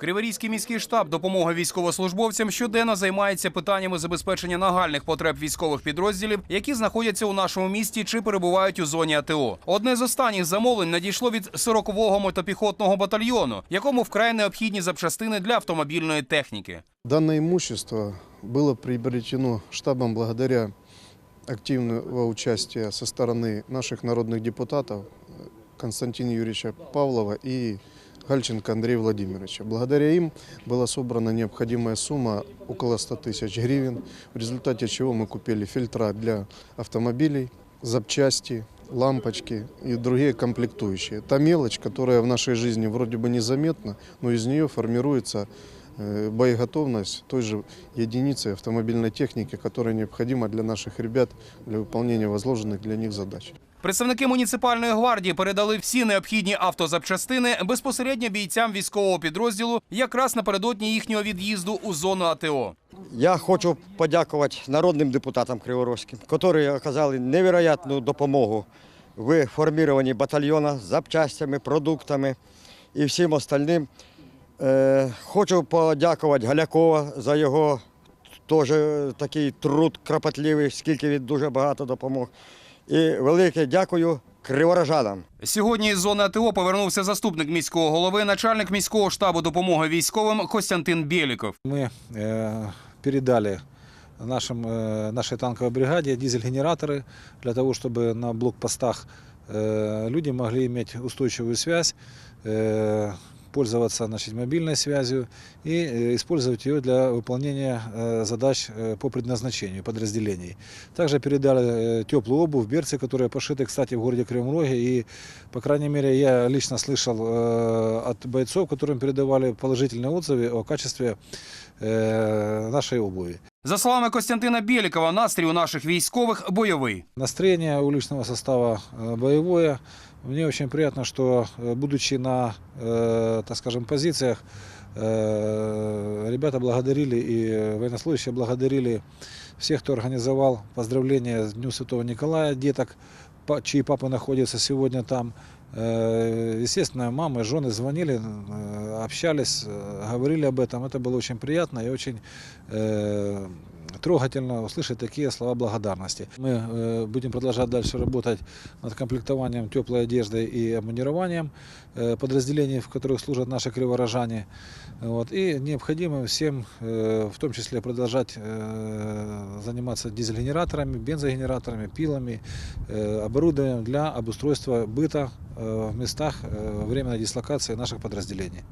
Криворізький міський штаб допомоги військовослужбовцям щоденно займається питаннями забезпечення нагальних потреб військових підрозділів, які знаходяться у нашому місті чи перебувають у зоні АТО. Одне з останніх замовлень надійшло від 40-го мотопіхотного батальйону, якому вкрай необхідні запчастини для автомобільної техніки. Данное имущество было приобретено штабом благодаря активного участия со стороны наших народных депутатов э, Константина Юрьевича Павлова и Гальченко Андрея Владимировича. Благодаря им была собрана необходимая сумма около 100 тысяч гривен, в результате чего мы купили фильтра для автомобилей, запчасти, лампочки и другие комплектующие. Та мелочь, которая в нашей жизни вроде бы незаметна, но из нее формируется э, боеготовность той же единицы автомобильной техники, которая необходима для наших ребят для выполнения возложенных для них задач. Представники муніципальної гвардії передали всі необхідні автозапчастини безпосередньо бійцям військового підрозділу якраз напередодні їхнього від'їзду у зону АТО. Я хочу подякувати народним депутатам Криворозьким, які оказали невероятну допомогу в формуванні батальйону запчастями, продуктами і всім остальним. Е, Хочу подякувати Галякова за його теж такий труд кропотливий, скільки він дуже багато допомог І велике дякую криворожанам. Сьогодні із зони АТО повернувся заступник міського голови, начальник міського штабу допомоги військовим Костянтин Бєліков. Мы э, передали нашим, э, нашей танковой бригаде дизель-генераторы для того, чтобы на блокпостах э, люди могли иметь устойчивую связь, э, пользоваться значит, мобильной связью и э, использовать ее для выполнения э, задач э, по предназначению подразделений. Также передали э, теплую обувь, берцы, которые пошиты, кстати, в городе Кривом Роге. И, по крайней мере, я лично слышал э, от бойцов, которым передавали положительные отзывы о качестве э, нашей обуви. За словами Костянтина Бєлікова, настрій у наших військових бойовий. Настроение у личного состава э, боевое. Мне очень приятно, что э, будучи на, э, так скажем, позициях, э, ребята благодарили и военнослужащие благодарили всех, кто организовал поздравления с Днем Святого Николая, деток, па- чьи папы находятся сегодня там. Э, Естественно, мамы, жены звонили, э, общались, э, говорили об этом. Это было очень приятно и очень э, трогательно услышать такие слова благодарности. Мы э, будем продолжать дальше работать над комплектованием теплой одежды и обмундированием э, подразделений, в которых служат наши криворожане. Вот. И необходимо всем, э, в том числе, продолжать заниматься дизель-генераторами, бензогенераторами, пилами, оборудованием для обустройства быта в местах временной дислокации наших подразделений.